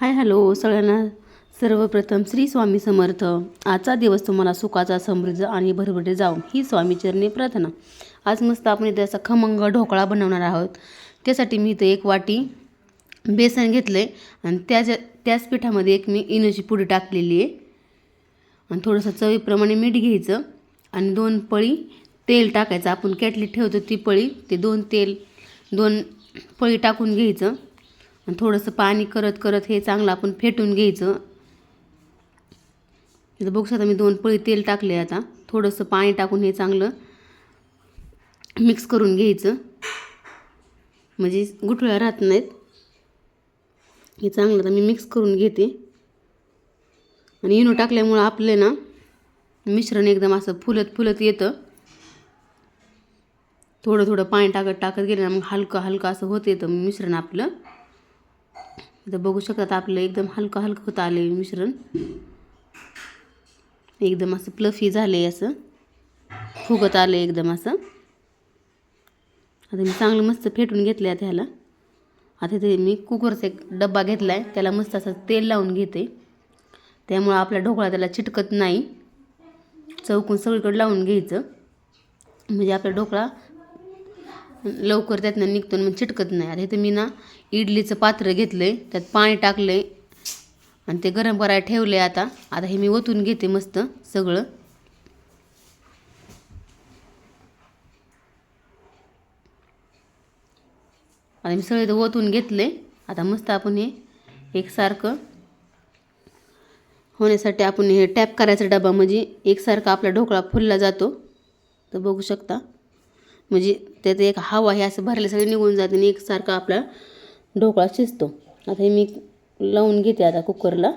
Hi hello. सगळ्यांना सर्वप्रथम श्री स्वामी समर्थ. आजचा दिवस तुम्हाला सुखाचा समृद्ध आणि भरभटे जाऊ ही स्वामीचरणी प्रार्थना. आज मस्त आपण इथे असा खमंग ढोकळा बनवणार आहोत. त्यासाठी मी इथे एक वाटी बेसन घेतलं आहे आणि त्याच्या त्याच पिठामध्ये एक मी इनोची पुडी टाकलेली आहे. आणि थोडंसं चवीप्रमाणे मीठ घ्यायचं आणि दोन पळी तेल टाकायचं. आपण कॅटली ठेवतो ती पळी ते दोन तेल दोन पळी टाकून घ्यायचं. आणि थोडंसं पाणी करत करत हे चांगलं आपण फेटून घ्यायचं. इथं बघू शकता मी दोन पळी तेल टाकले आता. थोडंसं पाणी टाकून हे चांगलं मिक्स करून घ्यायचं. म्हणजे गुठळ्या राहत नाहीत. हे चांगलं आता मी मिक्स करून घेते. आणि इनो टाकल्यामुळं आपले ना मिश्रण एकदम असं फुलत फुलत येतं. थोडं थोडं पाणी टाकत टाकत गेलं ना मग हलकं हलकं असं होत येतं मिश्रण आपलं. इथं बघू शकतात आपलं एकदम हलकं हलकं होत आले मिश्रण. एकदम असं प्लफी झाले असं. फुगत आले एकदम असं. आता मी चांगलं मस्त फेटून घेतलं आता ह्याला. आता ते मी कुकरचा एक डब्बा घेतला आहे त्याला मस्त असं तेल लावून घेते. त्यामुळं आपला ढोकळा त्याला चिटकत नाही. चौकून सगळीकडे लावून घ्यायचं. म्हणजे आपला ढोकळा लवकर त्यातनं निघतो मग चिटकत नाही. आता इथं मी ना इडलीचं पात्र घेतलं आहे त्यात पाणी टाकलं आहे आणि ते गरम करायला ठेवलं आहे आता. आता हे मी ओतून घेते मस्त सगळं. आता मी सगळं ओतून घेतलं आहे आता मस्त आपण हे एकसारखं होण्यासाठी आपण हे टॅप करायचा डबा म्हणजे एकसारखा आपला ढोकळा फुलला जातो. तर बघू शकता. म्हणजे त्यात एक हवा हे असं भरले सगळे निघून जाते आणि एकसारखा आपला ढोकळा शिजतो. आता हे मी लावून घेते आता कुकरला.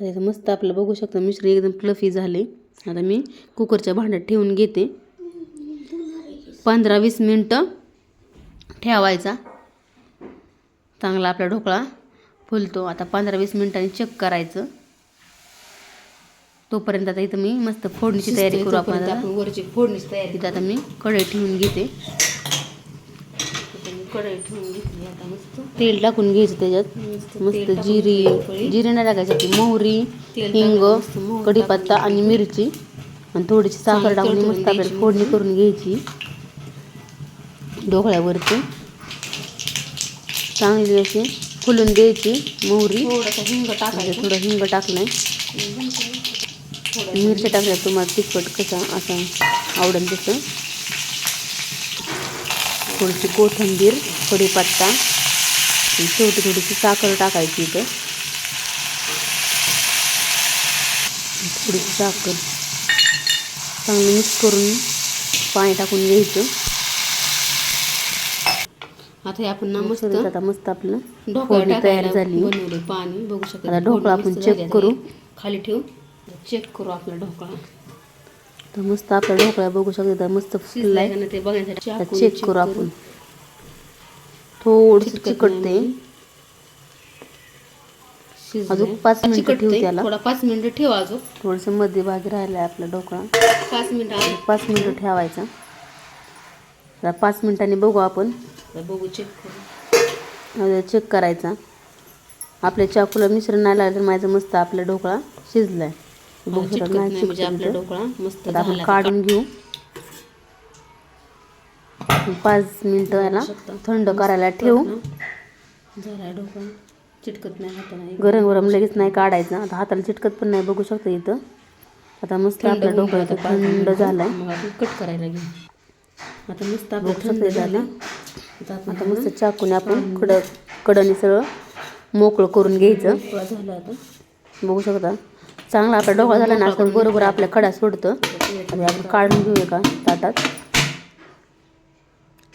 आता मस्त आपलं बघू शकता मिश्र एकदम फ्लफी झाले. आता मी कुकरच्या भांड्यात ठेवून घेते. पंधरा वीस मिनटं ठेवायचा. चांगला आपला ढोकळा. फुलतो. आता पंधरा वीस मिनिटांनी चेक करायचं. तोपर्यंत आता इथं मी मस्त फोडणीची तयारी करू आपण वरची फोडणीची तयारी इथं आता मी कढई ठेवून घेते. कढई ठेवून घेतली आता मस्त. तेल टाकून घ्यायचं त्याच्यात. मस्त जिरी जिरी नाही टाकायची मोहरी हिंग कढीपत्ता आणि मिरची. आणि थोडीशी साखर टाकून मस्त आपल्याला फोडणी करून घ्यायची. ढोकळ्यावरती चांगली अशी फुलून द्यायची मोहरी. थोडंसं हिंग टाकायचं. थोडं हिंग टाकलंय. मिरच्या टाकल्या तुम्हाला तिखट कसा असा आवडेल तसं. थोडीशी कोथिंबीर कढीपत्ता. शेवटी थोडीशी साखर टाकायची इथं. थोडीशी साखर. चांगलं मिक्स करून पाणी टाकून घ्यायचं. आता हे आपण ना मस्त आता मस्त आपलं ढोकळा फोडणी तयार झाली बनवले पाणी बघू शकता आता ढोकळा आपण झाली. करू. खाली ठेवू चेक करू आपला ढोकळा तर मस्त आपला ढोकळा बघू शकता मस्त फुललाय ते बघण्यासाठी चेक करू आपण चिकट चिकटते. अजून पाच मिनिटं. ठेवू त्याला. थोडा पाच मिनिटं ठेवा अजून थोडंसं मध्यभागी राहिलाय आपला ढोकळा पाच मिनिटं. पाच मिनिटं ठेवायचा पाच मिनिटांनी बघू आपण बघू चेक करू. चेक करायचा. आपल्या चाकूला मिश्रण नाही लागलं तर माझं मस्त आपला ढोकळा शिजलाय. नाही म्हणजे आपला. ढोकळा मस्त आपण काढून घेऊ. पाच मिनिटं याला थंड करायला ठेवू. झाला ढोकळा. चिटकत नाही हाताला गरम गरम लगेच नाही काढायचं. आता हाताला चिटकत पण नाही बघू शकता इथं. आता मस्त आपला ढोकळा थंड झालाय. कट करायला घेऊ. आता मस्त आपलं थंड झालं आता आपण मस्त चाकूने आपण कड कडनी सगळं मोकळं करून घ्यायचं. ढोकळा झाला आता. बघू शकता. चांगला आपला ढोकळा झाला ना असं बरोबर आपल्या खडा सोडतं. आणि आपण काढून घेऊया का ताटात?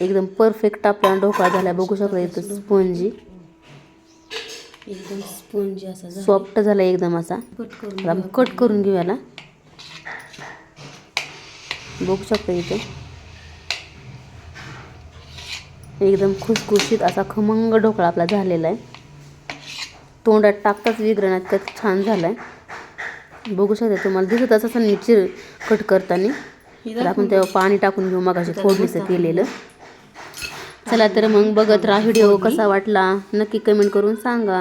एकदम परफेक्ट आपला ढोकळा झाला. बघू शकता इथं स्पंजी एकदम स्पंजी असा सॉफ्ट झाला एकदम असा. कट करून आता आपण कट करून घेऊ याला बघू शकता इथं. एकदम खुसखुशीत असा खमंग ढोकळा आपला झालेला आहे. तोंडात टाकताच विग्रणात त्यात छान झाला आहे बघू शकता तुम्हाला दिसत असं मी चिर कट करताना. तर आपण तेव्हा पाणी टाकून घेऊ मग फोडणीचं केलेलं. चला तर मग बघत राहा व्हिडिओ कसा वाटला नक्की कमेंट करून सांगा.